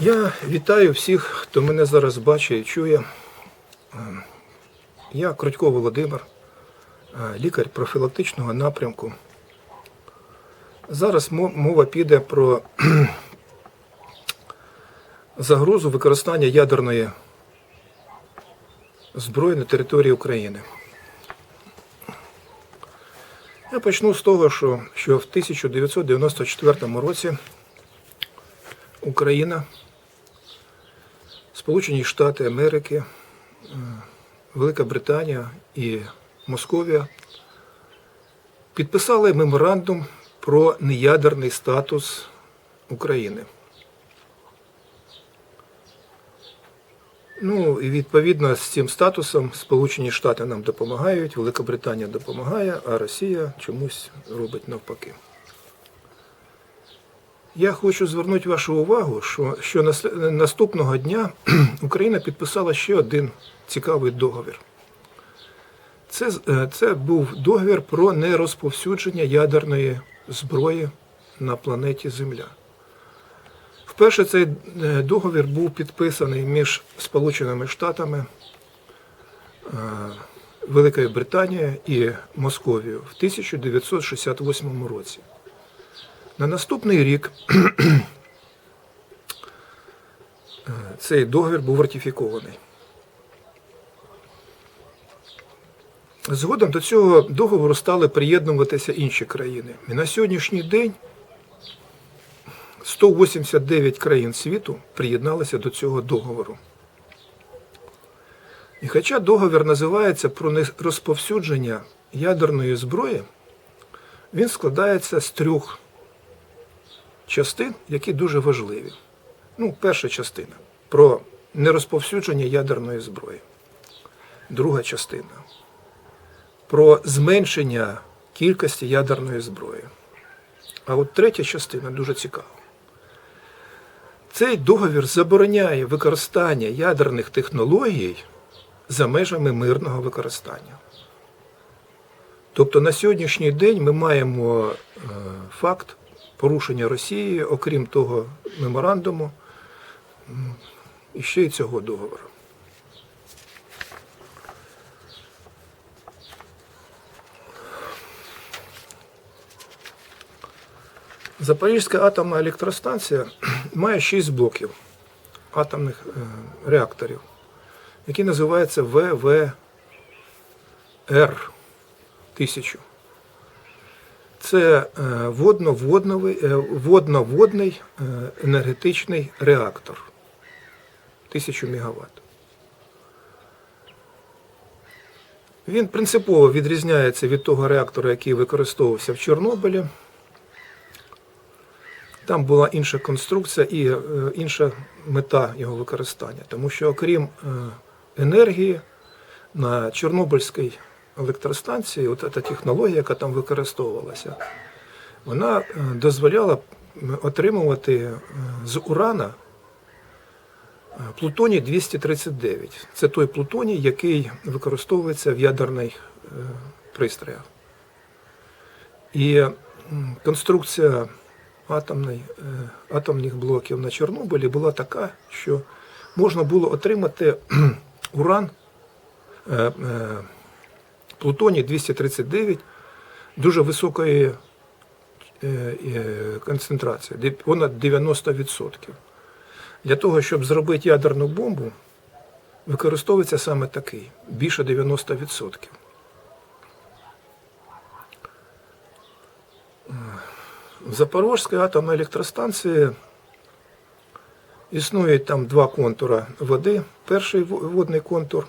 Я вітаю всіх, хто мене зараз бачить і чує. Я Крутько Володимир, е, лікар профілактичного напрямку. Зараз мова піде про загрозу використання ядерної зброї на території України. Я почну з того, що в 1994 році Україна, Сполучені Штати Америки, е, Велика Британія і Московія підписали меморандум про неядерний статус України. Ну і відповідно з цим статусом Сполучені Штати нам допомагають, Велика Британія допомагає, а Росія чомусь робить навпаки. Я хочу звернути вашу увагу, що, що наступного дня Україна підписала ще один цікавий договір. Це, е, це був договір про нерозповсюдження ядерної зброї на планеті Земля. Вперше цей е, договір був підписаний між Сполученими Штатами, е, Великою Британією і Московією в 1968 році. На наступний рік цей договір був ратифікований. Згодом до цього договору стали приєднуватися інші країни. І на сьогоднішній день 189 країн світу приєдналися до цього договору. І хоча договір називається про нерозповсюдження ядерної зброї, він складається з трьох частин, які дуже важливі. Ну, перша частина про нерозповсюдження ядерної зброї. Друга частина про зменшення кількості ядерної зброї. А от третя частина дуже цікава. Цей договір забороняє використання ядерних технологій за межами мирного використання. Тобто на сьогоднішній день ми маємо е, факт порушення Росії, окрім того меморандуму, і ще й цього договору. Запорізька атомна електростанція має 6 блоків атомних е, реакторів, які називаються ВВР 1000. Це е, е, водно-водний е, енергетичний реактор 1000 МВт. Він принципово відрізняється від того реактора, який використовувався в Чорнобилі. Там була інша конструкція і інша мета його використання. Тому що, окрім енергії, на Чорнобильській електростанції, от ця технологія, яка там використовувалася, вона е, дозволяла отримувати е, з урана е, плутоній 239. Це той плутоній, який використовується в ядерних пристроях. І конструкція атомний, е, атомних блоків на Чорнобилі була така, що можна було отримати уран, плутоній 239 дуже високої е, е, концентрації, понад 90%. Для того, щоб зробити ядерну бомбу, використовується саме такий, більше 90%. В Запорожській атомній електростанції існує там два контура води. Перший водний контур,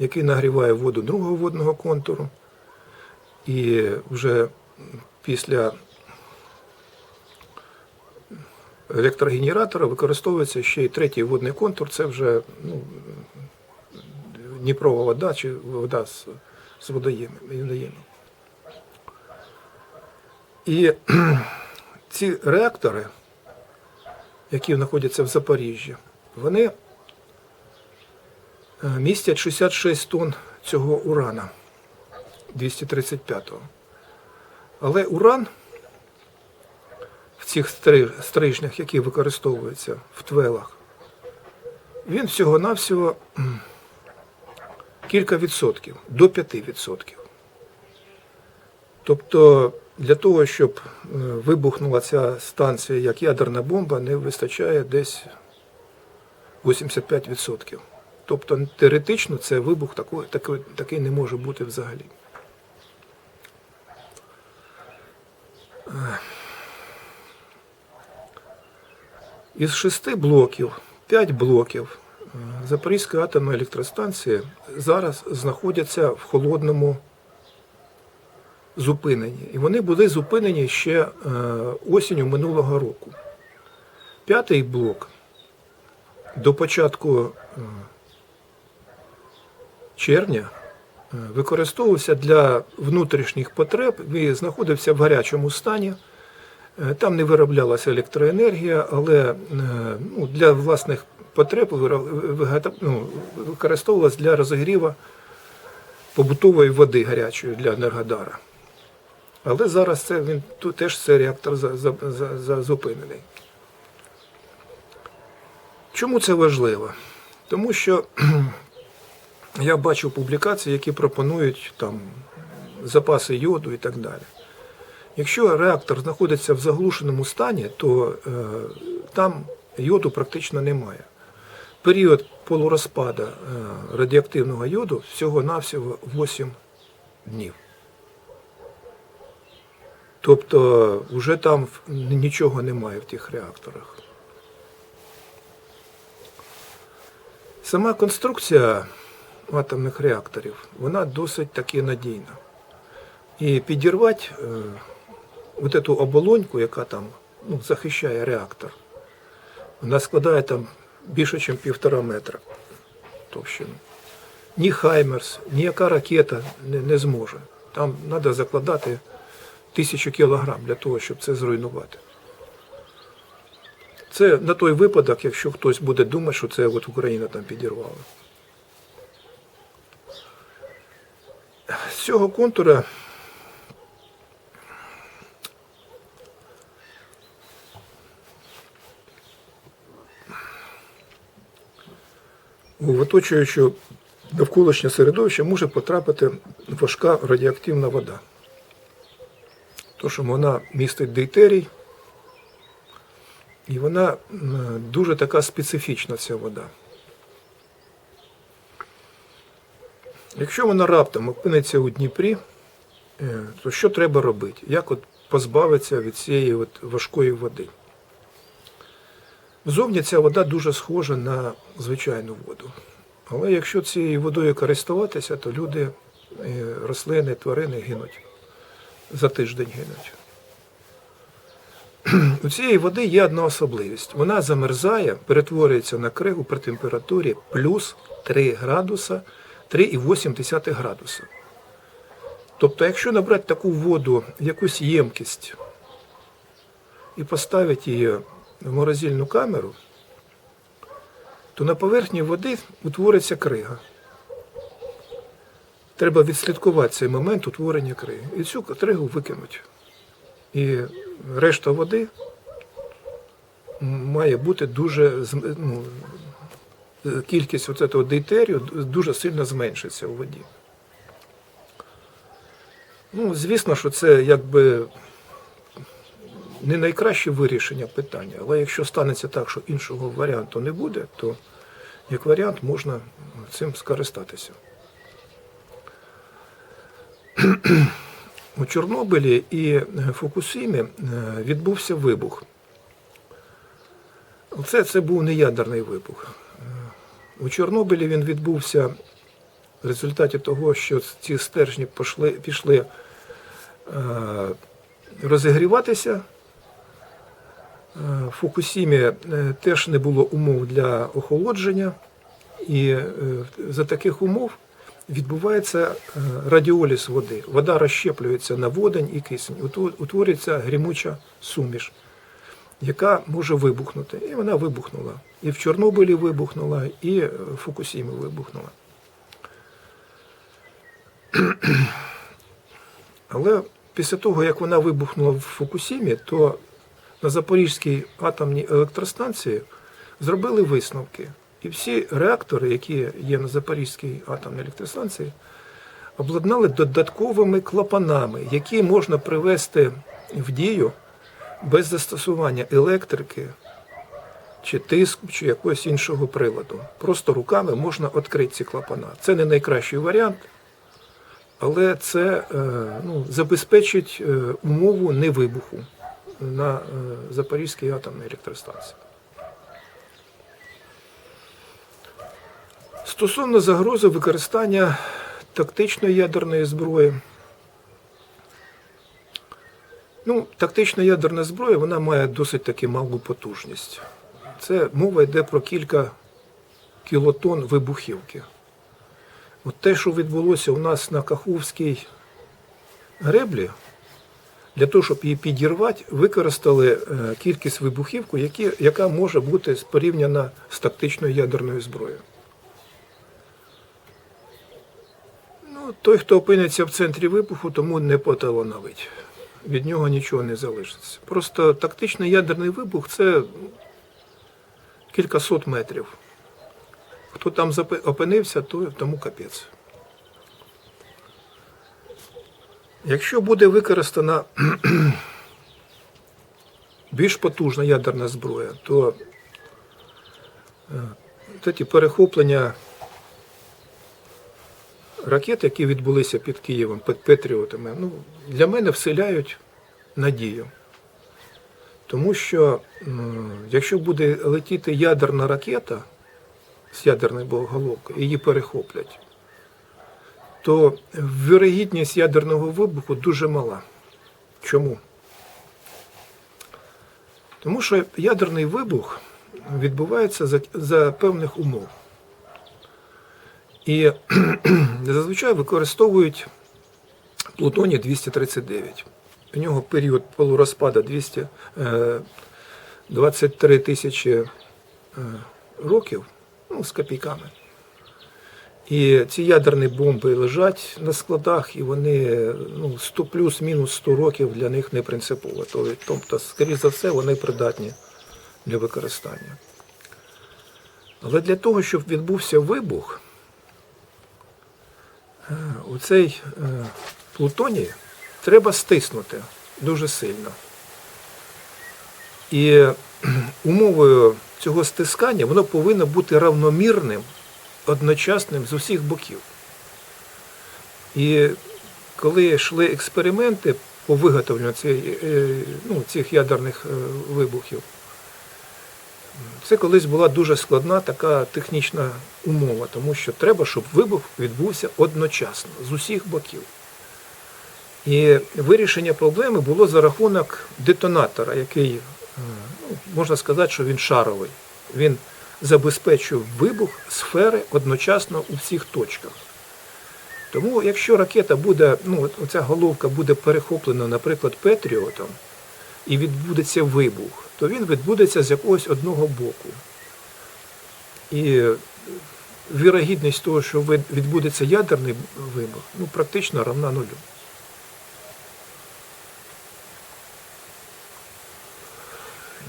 який нагріває воду другого водного контуру. І вже після електрогенератора використовується ще й третій водний контур. Це вже ну, Дніпрова вода чи вода з, з водоємом. І ці реактори, які знаходяться в Запоріжжі, вони містять 66 тонн цього урана 235-го. Але уран в цих стри- стрижнях, які використовуються в твелах, він всього-навсього кілька відсотків, до 5 відсотків. Тобто для того, щоб е, вибухнула ця станція як ядерна бомба, не вистачає десь 85%. Тобто теоретично це вибух такий, такий, такий не може бути взагалі. Е. Із шести блоків, п'ять блоків е, Запорізької атомної електростанції зараз знаходяться в холодному зупинені. І вони були зупинені ще е, осінню минулого року. П'ятий блок до початку червня е, використовувався для внутрішніх потреб і знаходився в гарячому стані. Е, Там не вироблялася електроенергія, але е, ну, для власних потреб ну, використовувалась для розігріву побутової води гарячої для Енергодара. Але зараз це він тут теж цей реактор за, за, за, за зупинений. Чому це важливо? Тому що я бачу публікації, які пропонують там запаси йоду і так далі. Якщо реактор знаходиться в заглушеному стані, то е, там йоду практично немає. Період полурозпада е, радіоактивного йоду всього-навсього 8 днів. Тобто вже там нічого немає в тих реакторах. Сама конструкція атомних реакторів, вона досить таки надійна. І підірвати е, от эту оболоньку, яка там ну, захищає реактор, вона складає там більше, ніж півтора метра товщину. Ні Хаймерс, ніяка ракета не, не зможе. Там треба закладати тисячу кілограм для того, щоб це зруйнувати. Це на той випадок, якщо хтось буде думати, що це от Україна там підірвала. Цього контура в оточуючу навколишнє середовище може потрапити важка радіоактивна вода. То, що вона містить дейтерій, і вона дуже така специфічна, ця вода. Якщо вона раптом опиниться у Дніпрі, е, то що треба робити? Як от позбавитися від цієї от важкої води? Зовні ця вода дуже схожа на звичайну воду. Але якщо цією водою користуватися, то люди, е, рослини, тварини гинуть. За тиждень гинуть. У цієї води є одна особливість. Вона замерзає, перетворюється на кригу при температурі плюс 3 градуса, 3,8 градуса. Тобто, якщо набрати таку воду якусь ємкість і поставити її в морозильну камеру, то на поверхні води утвориться крига. Треба відслідкувати цей момент утворення криги. І цю кригу викинуть. І решта води має бути дуже ну, кількість оце того дейтерію дуже сильно зменшиться у воді. Ну, звісно, що це якби не найкраще вирішення питання, але якщо станеться так, що іншого варіанту не буде, то як варіант можна цим скористатися. У Чорнобилі і Фукусімі е, відбувся вибух. Це, це був не ядерний вибух. Е, У Чорнобилі він відбувся в результаті того, що ці стержні пішли, пішли е, розігріватися. Е, В Фукусімі е, теж не було умов для охолодження, і е, за таких умов відбувається е, радіоліз води. Вода розщеплюється на водень і кисень. Утворюється грімуча суміш, яка може вибухнути. І вона вибухнула. І в Чорнобилі вибухнула, і в Фукусімі вибухнула. Але після того, як вона вибухнула в Фукусімі, то на Запорізькій атомній електростанції зробили висновки. І всі реактори, які є на Запорізькій атомній електростанції, обладнали додатковими клапанами, які можна привести в дію без застосування електрики чи тиску, чи якогось іншого приладу. Просто руками можна відкрити ці клапана. Це не найкращий варіант, але це е, ну, забезпечить е, умову невибуху на е, Запорізькій атомній електростанції. Стосовно загрози використання тактичної ядерної зброї. Ну, тактична ядерна зброя вона має досить таки малу потужність. Це мова йде про кілька кілотон вибухівки. От те, що відбулося у нас на Каховській греблі, для того, щоб її підірвати, використали е, кількість вибухівку, які, яка може бути порівняна з тактичною ядерною зброєю. Ну, той, хто опиниться в центрі вибуху, тому не поталановить. Від нього нічого не залишиться. Просто тактичний ядерний вибух це кількасот метрів. Хто там опинився, то тому капець. Якщо буде використана більш потужна ядерна зброя, то е, перехоплення ракет, які відбулися під Києвом, під Петріотами, ну, для мене вселяють надію. Тому що якщо буде летіти ядерна ракета з ядерною боголовкою, її перехоплять, то вірогідність ядерного вибуху дуже мала. Чому? Тому що ядерний вибух відбувається за, за певних умов. І зазвичай використовують плутоній 239. У нього період полурозпада 200, е, 23 тисячі е, років, ну, з копійками. І ці ядерні бомби лежать на складах, і вони ну, 100 плюс-мінус 100 років для них не принципово. Тобто, скоріш за все, вони придатні для використання. Але для того, щоб відбувся вибух, е, оцей е, плутоній треба стиснути дуже сильно. І умовою цього стискання воно повинно бути равномірним, одночасним з усіх боків. І коли йшли експерименти по виготовленню цієї, е, ну, цих ядерних вибухів, це колись була дуже складна така технічна умова, тому що треба, щоб вибух відбувся одночасно з усіх боків. І вирішення проблеми було за рахунок детонатора, який, е, ну, можна сказати, що він шаровий. Він забезпечує вибух сфери одночасно у всіх точках. Тому, якщо ракета буде, ну, оця головка буде перехоплена, наприклад, Петріотом, і відбудеться вибух, то він відбудеться з якогось одного боку. І вірогідність того, що відбудеться ядерний вибух, ну, практично равна нулю.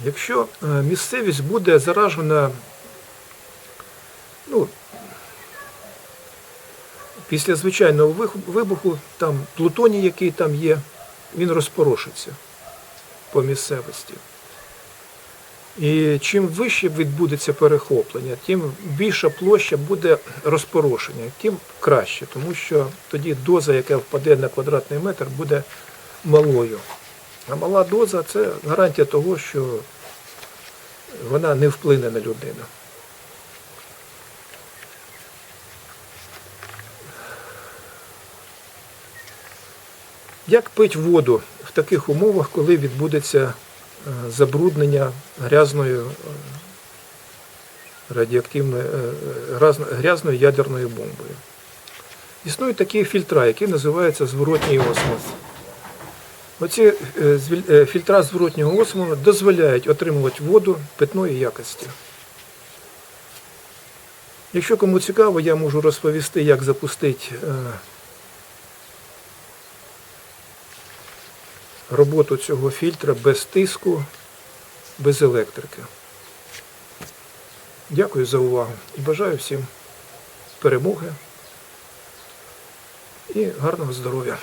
Якщо е, місцевість буде заражена, ну, після звичайного вибуху, там плутоній, який там є, він розпорошиться по місцевості. І чим вище відбудеться перехоплення, тим більша площа буде розпорошення, тим краще, тому що тоді доза, яка впаде на квадратний метр, буде малою. А мала доза це гарантія того, що вона не вплине на людину. Як пить воду в таких умовах, коли відбудеться е, забруднення грязною е, радіоактивною е, грязною ядерною бомбою? Існують такі фільтра, які називаються зворотній осмос. Оці фільтра зворотнього осмосу дозволяють отримувати воду питної якості. Якщо кому цікаво, я можу розповісти, як запустити роботу цього фільтра без тиску без електрики. Дякую за увагу і бажаю всім перемоги і гарного здоров'я.